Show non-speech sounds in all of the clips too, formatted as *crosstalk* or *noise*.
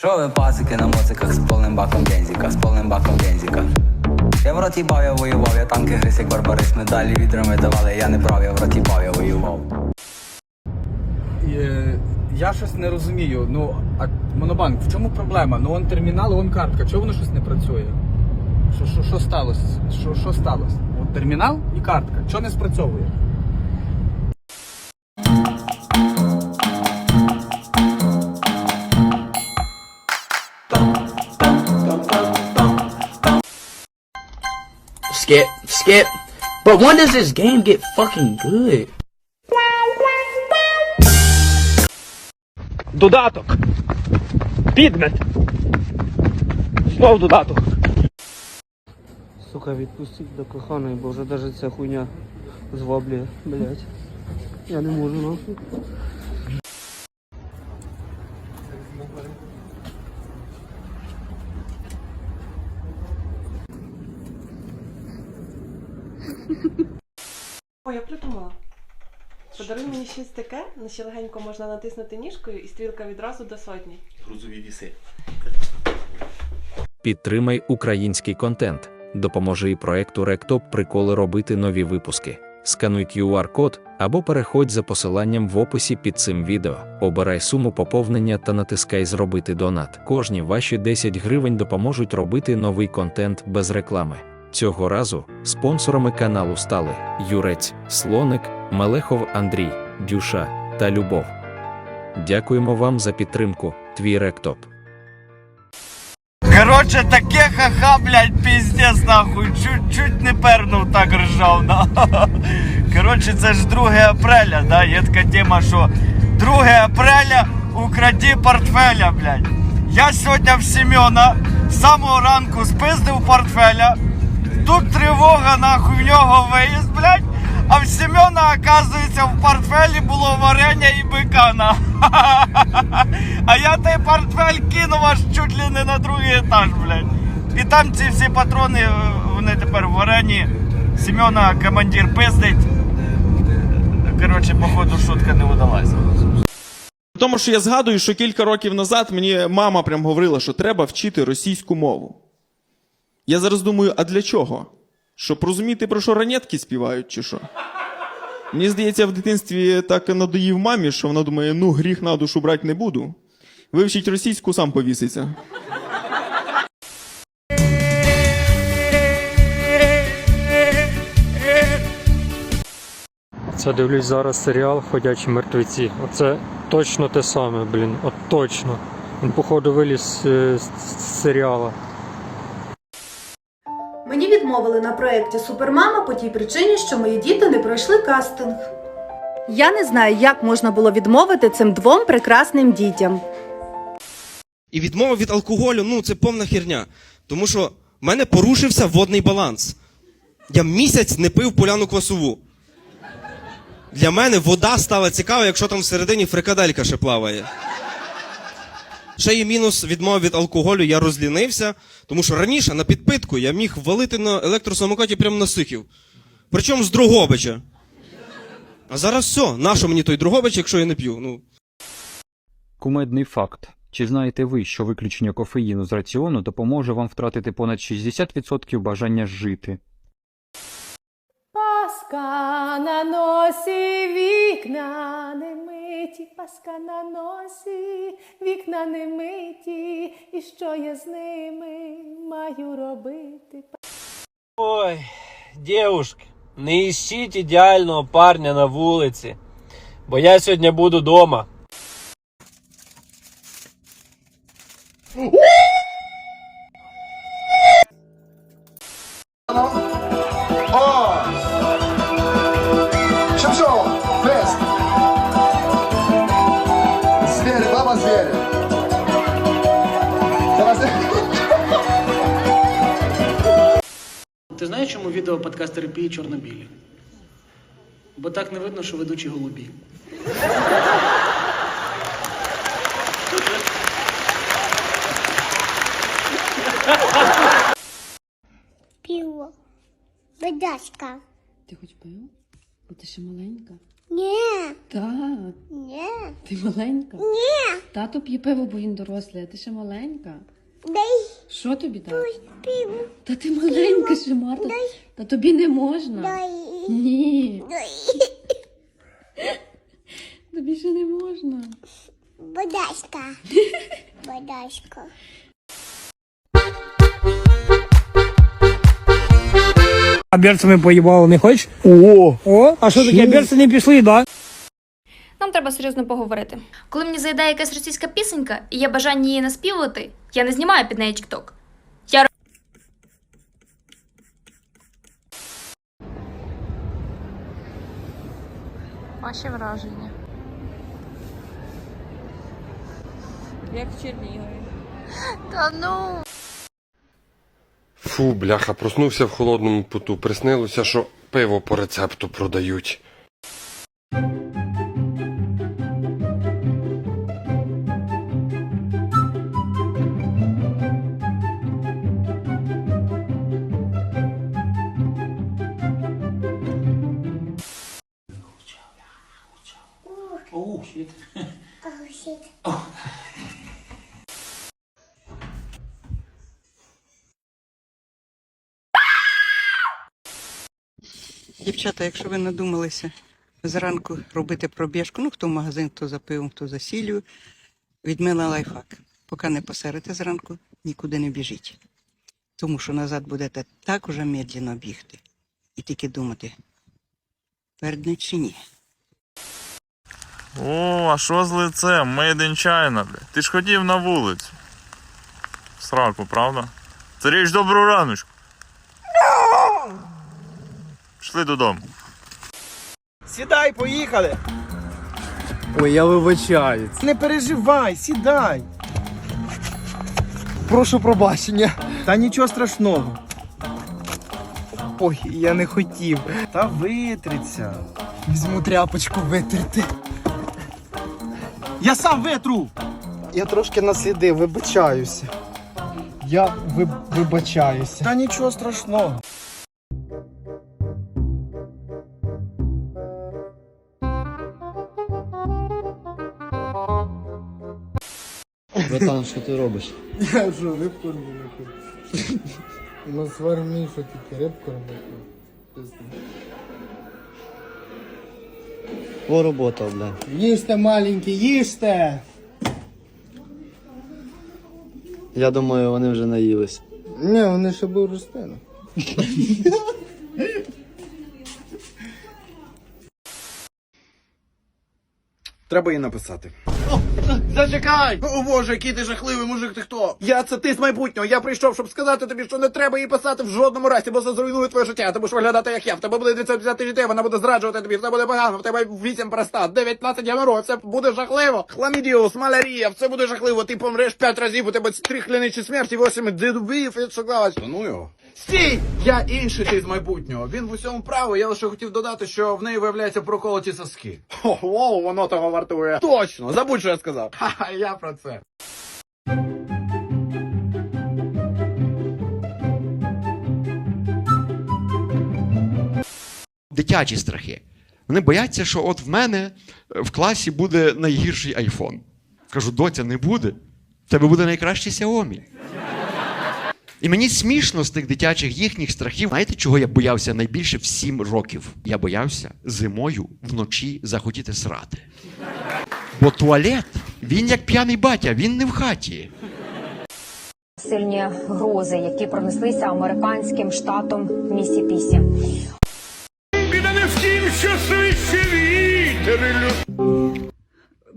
Що ви пасики на моциках з повним баком бензика, з повним баком бензика? Я в роті бав, я воював, я танки гриз, як барбарис, медалі відрами давали, я не брав, я в роті бав, я воював. Е, Я щось не розумію. Ну, а монобанк, в чому проблема? Ну он термінал, он картка. Чого воно щось не працює? Що сталося? Що, що сталося? От термінал і картка. Чого не спрацьовує? Skip, skip. But when does this game get fucking good? Додаток. Підмет. Знов додаток. Сука, відпустіть до коханої, бо вже даже ця хуйня зваблює, блять. Я не можу нахуй. О, я придумала. Подаруй мені щось таке, на що легенько можна натиснути ніжкою і стрілка відразу до сотні. Підтримай український контент. Допоможи і проекту Ректоп приколи робити нові випуски. Скануй QR-код або переходь за посиланням в описі під цим відео. Обирай суму поповнення та натискай Зробити донат. Кожні ваші 10 гривень допоможуть робити новий контент без реклами. Цього разу спонсорами каналу стали Юрець, Слоник, Мелехов Андрій, Дюша та Любов. Дякуємо вам за підтримку. Твій Ректоп. Короче, таке ха-ха, блядь, пиздец, нахуй. Чуть-чуть не пернув так ржав, на. *laughs* Короче, це ж 2 апреля, да, є така тема, що 2 апреля укради портфеля, блядь. Я сьогодні в Семена з самого ранку спиздив портфеля. Тут тривога, нахуй, в нього виїзд, блядь. А в Семена, оказується, в портфелі було варення і бикана. *laughs* А я той портфель кинув аж чуть ли не на другий етаж, блядь. І там ці всі патрони, е, вони тепер в варені. Семена командир пиздить. Коротше, походу, шутка не удалась. Тому що я згадую, що кілька років назад мені мама прям говорила, що треба вчити російську мову. Я зараз думаю, а для чого? Щоб розуміти, про що ранетки співають, чи що? Мені здається, в дитинстві так надоїв мамі, що вона думає, ну гріх на душу брати не буду. Вивчить російську, сам повіситься. Це дивлюсь зараз серіал Ходячі мертвеці. Оце точно те саме, блін. От точно. Він, походу, виліз е, з серіала. Відмовили на проєкті Супермама по тій причині, що мої діти не пройшли кастинг. Я не знаю, як можна було відмовити цим двом прекрасним дітям. І відмова від алкоголю, ну це повна херня. Тому що в мене порушився водний баланс. Я місяць не пив поляну квасову. Для мене вода стала цікава, якщо там всередині фрикаделька ще плаває. Ще є мінус відмови від алкоголю, я розлінився, тому що раніше на підпитку я міг валити на електросамокаті прямо на сихів. Причому з Другобича. А зараз все, нащо мені той Другобич, якщо я не п'ю? Ну, Кумедний факт. Чи знаєте ви, що виключення кофеїну з раціону допоможе вам втратити понад 60% бажання жити? Паска на носі, вікна не миті, паска на носі, вікна не миті, і що я з ними маю робити? Ой, дівушки, не іщіть ідеального парня на вулиці, бо я сьогодні буду вдома. Ти знаєш, чому відео подкаст терапії чорно-білі? Бо так не видно, що ведучі голубі. Пиво. Водачка. Ти хоч пив? Бо ти ще маленька. Ні. Так. Ні. Ти маленька? Ні. Тато п'є пиво, бо він дорослий, а ти ще маленька. Дай Що тобі дати? пиво. Та ти маленька ще, Марта. Та тобі не можна. Дай. Ні, Дай. *laughs* тобі ще не можна. Бодашка. *laughs* Бодашка. А берцями поїбало не хочеш? О! О, а що таке? Берці не пішли, да? Нам треба серйозно поговорити. Коли мені зайде якась російська пісенька і є бажання її наспівувати, я не знімаю під неї тікток. Я Ваші враження. Як в Чернігові. Та ну. Фу, бляха, проснувся в холодному поту. Приснилося, що пиво по рецепту продають. Дівчата, якщо ви надумалися зранку робити пробіжку, ну хто в магазин, хто за пивом, хто за сіллю, від мене лайфхак. Поки не посерите зранку, нікуди не біжіть. Тому що назад будете так уже медленно бігти. І тільки думати, передне чи ні. О, а що з лицем? Made in China, бля. Ти ж хотів на вулицю. Сраку, правда? Це річ добру раночку. Пішли додому. Сідай, поїхали. Ой, я вибачаюсь. Не переживай, сідай. Прошу пробачення. Та нічого страшного. Ой, я не хотів. Та витриться. Візьму тряпочку витерти. Я сам витру. Я трошки наслідив, вибачаюся. Я виб- вибачаюся. Та нічого страшного. Братан, що ти робиш? Я що, рибку робити? У нас в армії що тільки рибку робити. О, робота, бля. Їсте, маленькі, їсте! Я думаю, вони вже наїлись. Ні, вони ще був ростено. Треба їй написати. Зачекай! О боже, який ти жахливий мужик, ти хто? Я це ти з майбутнього. Я прийшов, щоб сказати тобі, що не треба їй писати в жодному разі, бо це зруйнує твоє життя. Ти будеш виглядати як я. В тебе буде 250 дітей, вона буде зраджувати тобі, все буде погано, в тебе 8 простат, 19 геморрой, все буде жахливо. Хламідіус, малярія, все буде жахливо. Ти помреш 5 разів, у тебе 3 клінічні смерті, 8 дедубів і шоколад. Ну його. Стій! Я інший ти з майбутнього. Він в усьому правий. Я лише хотів додати, що в неї виявляється проколоті соски. О, воно того вартує. Точно, забудь, що я сказав. *laughs* Ха-ха, я про це. Дитячі страхи. Вони бояться, що от в мене е, в класі буде найгірший айфон. Кажу, доця, не буде. В тебе буде найкращий Xiaomi. І мені смішно з тих дитячих їхніх страхів. Знаєте, чого я боявся найбільше в сім років? Я боявся зимою вночі захотіти срати. Бо туалет, він як п'яний батя, він не в хаті. Сильні грози, які пронеслися американським штатом Місісіпі. Біда не в тім, що свище вітер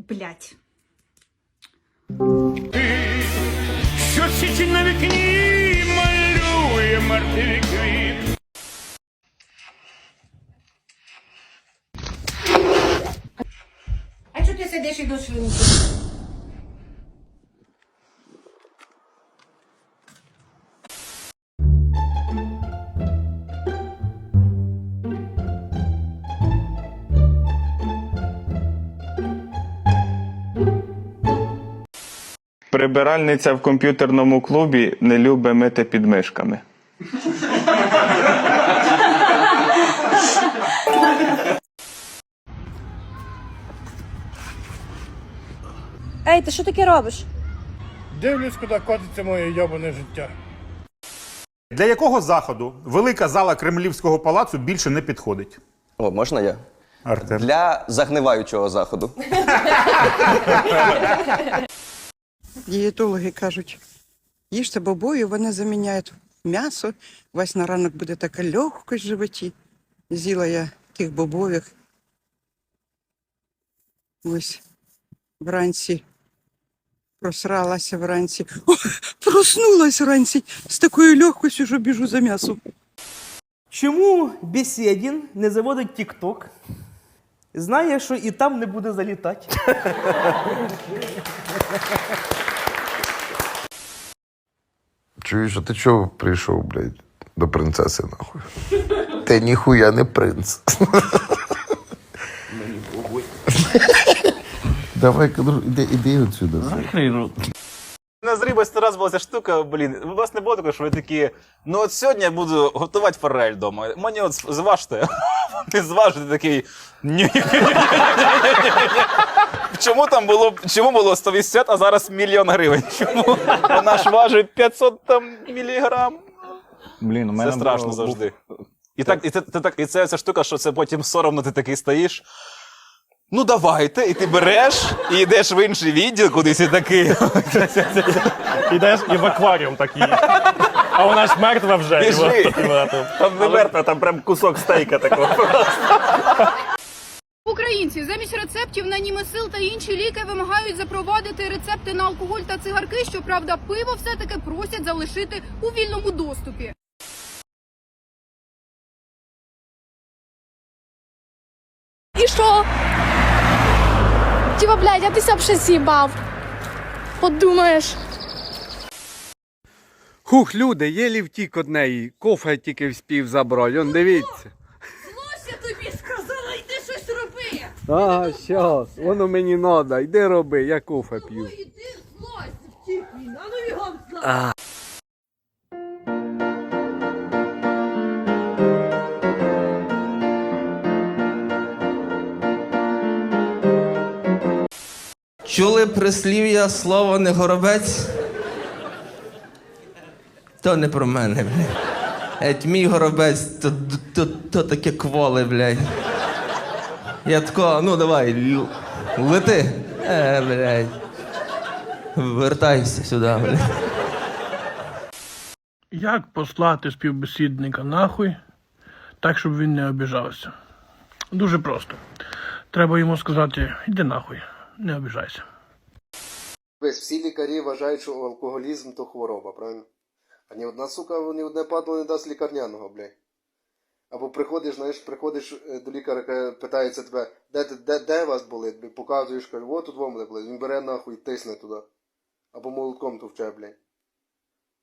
Блять. Що січень на вікні малює мертві квіт. А чого ти сидиш і до свинки? Прибиральниця в комп'ютерному клубі не любить мити підмишками. Ей, ти що таке робиш? Дивлюсь, куди котиться моє йобане життя. Для якого заходу велика зала Кремлівського палацу більше не підходить? О, можна я? Артем. Для загниваючого заходу. Дієтологи кажуть, їжте бобою, вони заміняють м'ясо. У вас на ранок буде така легкость в животі. З'їла я тих бобових. Ось вранці просралася вранці. О, проснулась вранці з такою легкостю, що біжу за м'ясом. Чому Бесєдін не заводить Тік-Ток? Знає, що і там не буде залітати. Чуєш, а ти чого прийшов, блядь, до принцеси, нахуй? Ти ніхуя не принц. Давай, іди, іди отсюди. На з риби раз була ця штука, блін, у вас не було такого, що ви такі, ну от сьогодні я буду готувати форель вдома. Мені от зважте. Ти зважите такий. Ні. Чому там було, чому було 180, а зараз мільйон гривень? Чому? Вона ж важить 500 там міліграм. Блін, у мене Це страшно було- завжди. І так, і це, це так, і це ця штука, що це потім соромно ти такий стоїш. Ну давайте, і ти береш і йдеш в інший відділ кудись і такий. Ідеш і в акваріум такий. А вона ж мертва вже. Біжи. Там не мертва, там прям кусок стейка такого. Українці замість рецептів на німесил та інші ліки вимагають запровадити рецепти на алкоголь та цигарки. Щоправда, пиво все-таки просять залишити у вільному доступі. І що? Тіба, блядь, а ти сам ще з'їбав. Подумаєш. Хух, люди, єлі втік од неї. Кофе тільки вспів забрати. Он дивіться. Я тобі сказала, йди щось роби. Ага, щас, воно мені надо. Йди роби, я кофе п'ю. А. Чули прислів'я слово не горобець? То не про мене, блядь. Мій горобець, то, то, то таке кволе, блядь. Я тако, ну давай, лети. Е, блядь. Вертайся сюди, блядь. Як послати співбесідника нахуй, так, щоб він не обіжався? Дуже просто. Треба йому сказати, іди нахуй, не обіжайся. Весь всі лікарі вважають, що алкоголізм то хвороба, правильно? А ні одна сука, ні одне падло не дасть лікарняного, блядь. Або приходиш, знаєш, приходиш е, до лікаря, яка питається тебе, де, де, де вас болить, показуєш, каже, от тут вам болить, він бере нахуй, тисне туди. Або молотком товче, блядь.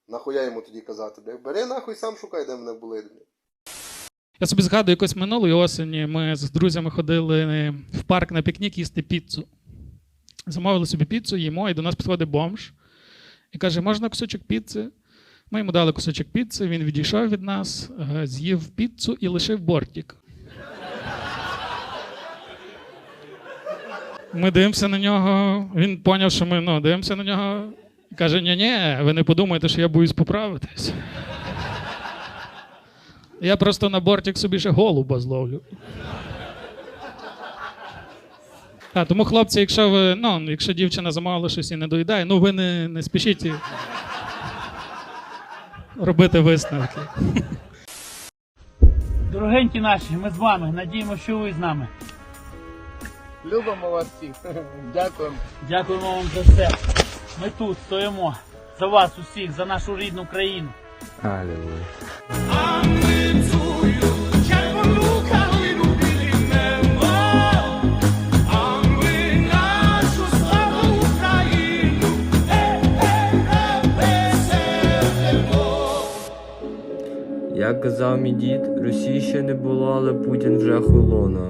Нахуя йому тоді казати, блядь? Бери нахуй, сам шукай, де мене болить, блядь. Я собі згадую якось минулої осені. Ми з друзями ходили в парк на пікнік їсти піцу. Замовили собі піцу, їмо, і до нас підходить бомж і каже: можна кусочок піци? Ми йому дали кусочок піци, він відійшов від нас, е, з'їв піцу і лишив бортик. Ми дивимося на нього, він поняв, що ми ну, дивимося на нього каже: ні ні ви не подумайте, що я боюсь поправитись. Я просто на бортик собі ще голуба зловлю. А, тому, хлопці, якщо ви, ну, якщо дівчина замовила щось і не доїдає, ну ви не, не спішіть і робити висновки. Дорогенькі наші, ми з вами. Надіємося, що ви з нами. Любимо вас всіх. *laughs* Дякуємо. Дякуємо вам за все. Ми тут стоїмо за вас усіх, за нашу рідну країну. Як казав мій дід, Росії ще не було, але Путін вже холонув.